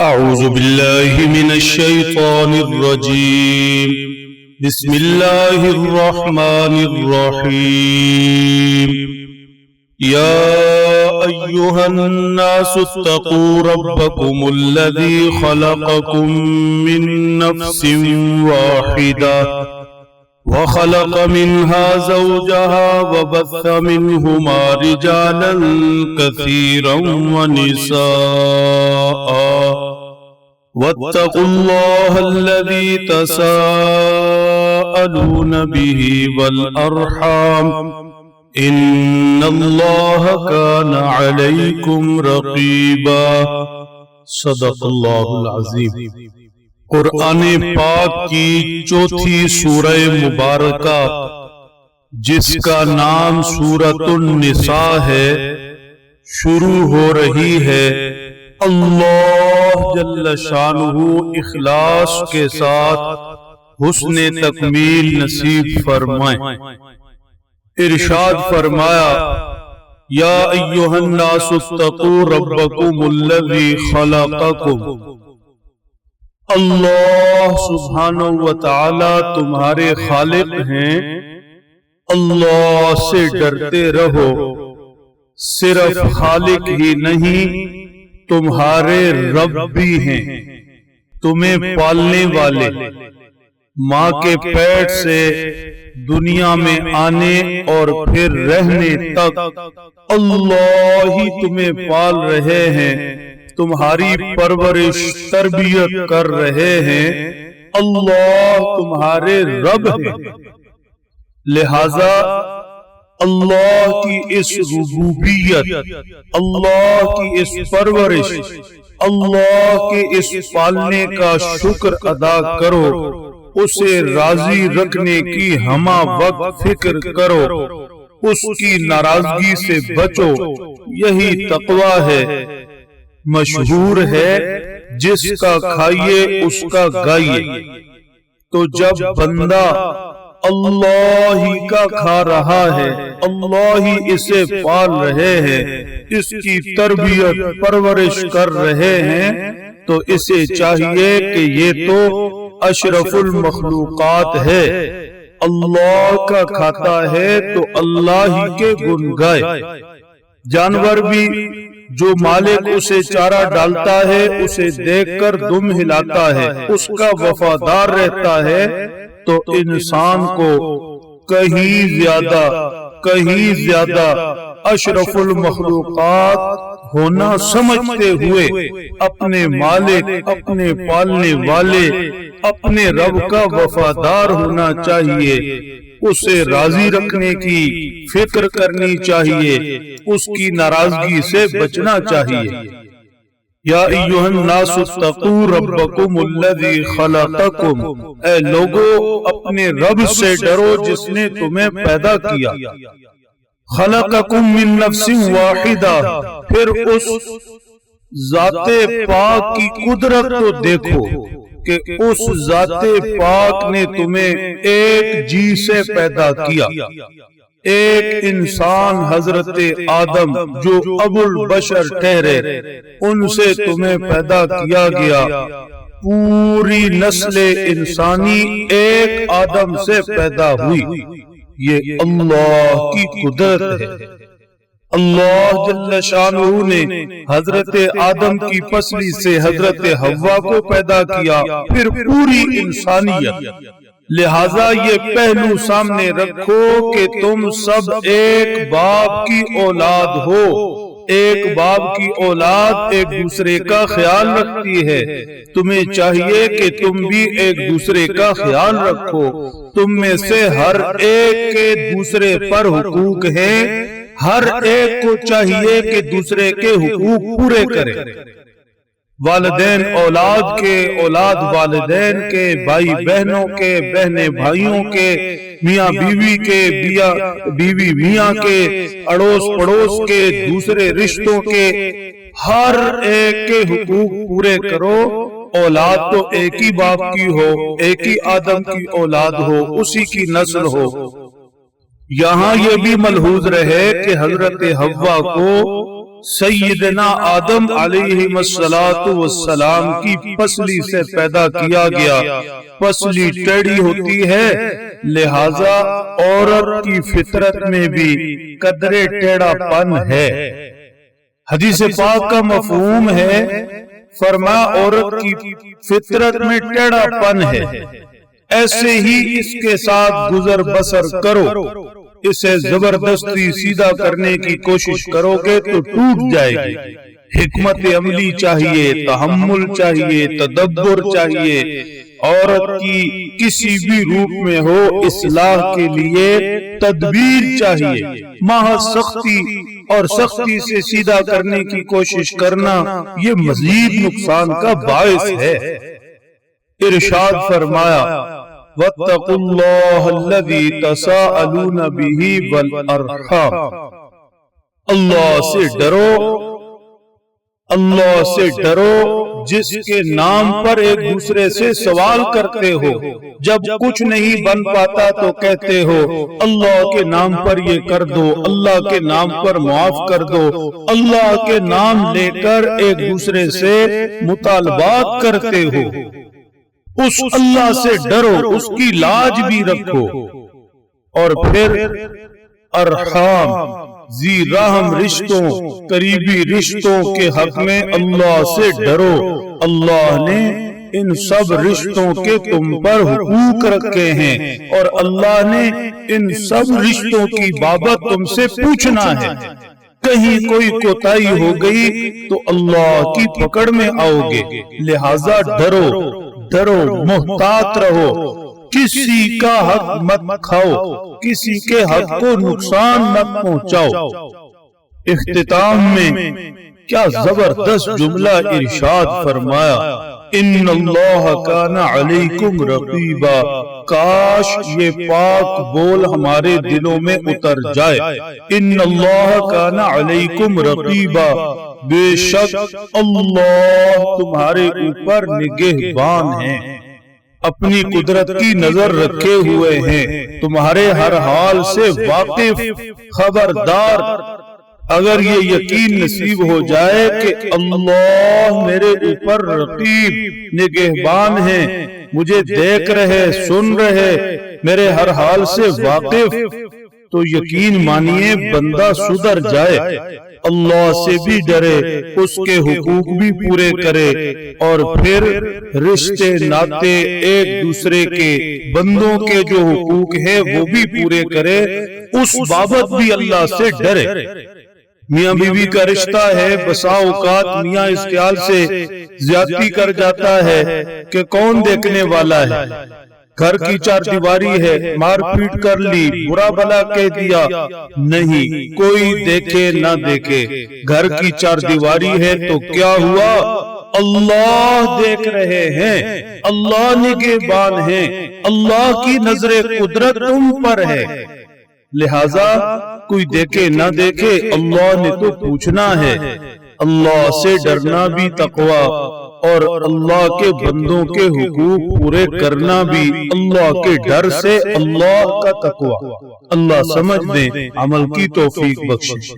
أعوذ بالله من الشيطان الرجيم. بسم الله الرحمن الرحيم. يا أيها الناس اتقوا ربكم الذي خلقكم من نفس واحدة. وخلق منها زوجها وبث منهما رجالا كثيرا ونساء. واتقوا الله الذي تساءلون به والأرحام. إن الله كان عليكم رقيبا. صدق الله العظيم. قرآن پاک کی چوتھی سورہ مبارکہ جس کا نام سورت النساء ہے شروع ہو رہی ہے اللہ جل شانہ اخلاص کے ساتھ حسن تکمیل نصیب فرمائیں ارشاد فرمایا یا ایوہ الناس اتقوا ربکم الذی خلقکم۔ اللہ سبحانہ و تعالی تمہارے خالق ہیں۔ اللہ سے ڈرتے رہو۔ صرف خالق ہی نہیں، تمہارے رب بھی ہیں۔ تمہیں پالنے والے، ماں کے پیٹ سے دنیا میں آنے اور پھر رہنے تک اللہ ہی تمہیں پال رہے ہیں۔ تمہاری پرورش تربیت کر رہے ہیں۔ اللہ تمہارے رب ہے لہذا اللہ کی اس ربوبیت اللہ کی اس پرورش اللہ کے اس پالنے کا شکر ادا کرو۔ اسے راضی رکھنے کی ہما وقت فکر کرو۔ اس کی ناراضگی سے بچو۔ یہی تقوی ہے۔ مشہور ہے جس کا کھائیے اس کا گائیے۔ تو جب بندہ اللہ ہی کا کھا رہا ہے اللہ ہی اسے پال رہے ہیں اس کی تربیت پرورش کر رہے ہیں۔ تو اسے چاہیے کہ یہ تو اشرف المخلوقات ہے۔ اللہ کا کھاتا ہے تو اللہ ہی کے گن گائے جانور بھی جو مالک اسے چارہ ڈالتا ہے اسے دیکھ کر دم ہلاتا ہے۔ اس کا وفادار رہتا ہے تو انسان کو کہیں زیادہ کہیں زیادہ اشرف المخلوقات ہونا سمجھتے ہوئے اپنے مالک اپنے پالنے والے اپنے رب کا وفادار ہونا چاہیے اسے راضی رکھنے کی فکر کرنی چاہیے اس کی ناراضگی سے بچنا چاہیے۔ یا ایوہ الناس اتقوا ربکم الذی خلقکم۔ اے لوگو اپنے رب سے ڈرو جس نے تمہیں پیدا کیا۔ خلقکم من نفس واحدہ۔ پھر اس ذات پاک کی قدرت کو دیکھو کہ اس ذات پاک نے تمہیں ایک جی سے پیدا کیا۔ ایک انسان حضرت آدم جو ابو البشر ٹھہرے، ان سے تمہیں پیدا کیا گیا۔ پوری نسل انسانی ایک آدم سے پیدا ہوئی۔ یہ اللہ کی قدرت ہے۔ اللہ جل شانہ نے حضرت آدم کی پسلی سے حضرت ہوا کو پیدا کیا، پھر پوری انسانیت۔ لہذا یہ پہلو سامنے رکھو کہ تم سب ایک باپ کی اولاد ہو۔ ایک باپ کی اولاد ایک دوسرے کا خیال رکھتی ہے۔ تمہیں چاہیے کہ تم بھی ایک دوسرے کا خیال رکھو۔ تم میں سے ہر ایک کے دوسرے پر حقوق ہیں۔ ہر ایک کو چاہیے کہ دوسرے کے حقوق پورے کرے۔ والدین اولاد کے اولاد والدین کے بھائی بہنوں کے بہنیں بھائیوں کے میاں بیوی کے بیوی میاں کے اڑوس پڑوس کے دوسرے رشتوں کے ہر ایک کے حقوق پورے کرو۔ اولاد تو ایک ہی باپ کی ہو ایک ہی آدم کی اولاد ہو اسی کی نسل ہو۔ یہاں یہ بھی ملحوظ رہے کہ حضرت ہوا کو سیدنا آدم علیہ السلام کی پسلی سے پیدا کیا گیا۔ پسلی ٹیڑی ہوتی ہے، لہذا عورت کی فطرت میں بھی قدرے ٹیڑا پن ہے۔ حدیث پاک کا مفہوم ہے، فرما عورت کی فطرت میں ٹیڑا پن ہے۔ ایسے ہی اس کے ساتھ گزر بسر کرو۔ اسے زبردستی سیدھا کرنے کی کوشش کرو گے تو ٹوٹ جائے گی۔ حکمت عملی چاہیے تحمل چاہیے تدبر چاہیے۔ عورت کی کسی بھی روپ میں ہو اصلاح کے لیے تدبیر چاہیے۔ ماہ سختی اور سختی سے سیدھا کرنے کی کوشش کرنا یہ مزید نقصان کا باعث ہے۔ ارشاد فرمایا وَاتَّقُوا اللَّهَ الَّذِي تَسَاءَلُونَ بِهِ وَالْأَرْحَامِ. اللہ سے ڈرو، اللہ سے ڈرو جس کے نام پر ایک دوسرے سے سوال کرتے ہو۔ جب کچھ نہیں بن پاتا تو کہتے ہو، اللہ کے نام پر یہ کر دو، اللہ کے نام پر معاف کر دو۔ اللہ کے نام لے کر ایک دوسرے سے مطالبات کرتے ہو۔ اس اللہ سے ڈرو اس کی لاج بھی رکھو۔ اور پھر ارحام زی رحم رشتوں قریبی رشتوں کے حق میں اللہ سے ڈرو۔ اللہ نے ان سب رشتوں کے تم پر حقوق رکھے ہیں۔ اور اللہ نے ان سب رشتوں کی بابت تم سے پوچھنا ہے۔ کہیں کوئی کوتاہی ہو گئی تو اللہ کی پکڑ میں آؤ گے۔ لہذا ڈرو۔ ڈرو محتاط رہو۔ کسی کا حق مت کھاؤ، کسی کے حق کو نقصان مت پہنچاؤ۔ اختتام میں کیا زبردست جملہ ارشاد فرمایا، ان اللہ کان علیکم رقیبا کاش یہ پاک بول ہمارے دلوں میں اتر جائے۔ ان اللہ کان علیکم رقیبا۔ بے شک اللہ تمہارے اوپر نگہبان ہیں۔ اپنی قدرت کی نظر رکھے ہوئے ہیں۔ تمہارے ہر حال سے واقف خبردار۔ اگر یہ یقین نصیب ہو جائے کہ اللہ میرے اوپر رقیب نگہبان ہیں۔ مجھے دیکھ رہے سن رہے میرے ہر حال سے واقف۔ تو یقین مانیے بندہ سدھر جائے۔ اللہ سے بھی ڈرے اس کے حقوق بھی پورے کرے۔ اور پھر رشتے ناتے ایک دوسرے کے بندوں کے جو حقوق ہے وہ بھی پورے کرے۔ اس بابت بھی اللہ سے ڈرے۔ میاں بیوی کا رشتہ ہے بسا اوقات میاں اس خیال سے زیادتی کر جاتا ہے کہ کون دیکھنے والا ہے۔ گھر کی چار دیواری ہے مار پیٹ کر لی برا بلا کہہ دیا۔ نہیں کوئی دیکھے نہ دیکھے۔ گھر کی چار دیواری ہے تو کیا ہوا؟ اللہ دیکھ رہے ہیں۔ اللہ نگہبان ہیں۔ اللہ کی نظر قدرت تم پر ہے۔ لہذا کوئی دیکھے نہ دیکھے اللہ نے تو پوچھنا ہے۔ اللہ سے ڈرنا بھی تقوی اور اللہ کے بندوں کے حقوق پورے کرنا بھی اللہ کے ڈر سے اللہ کا تقوی۔ اللہ سمجھ دیں عمل کی توفیق بخش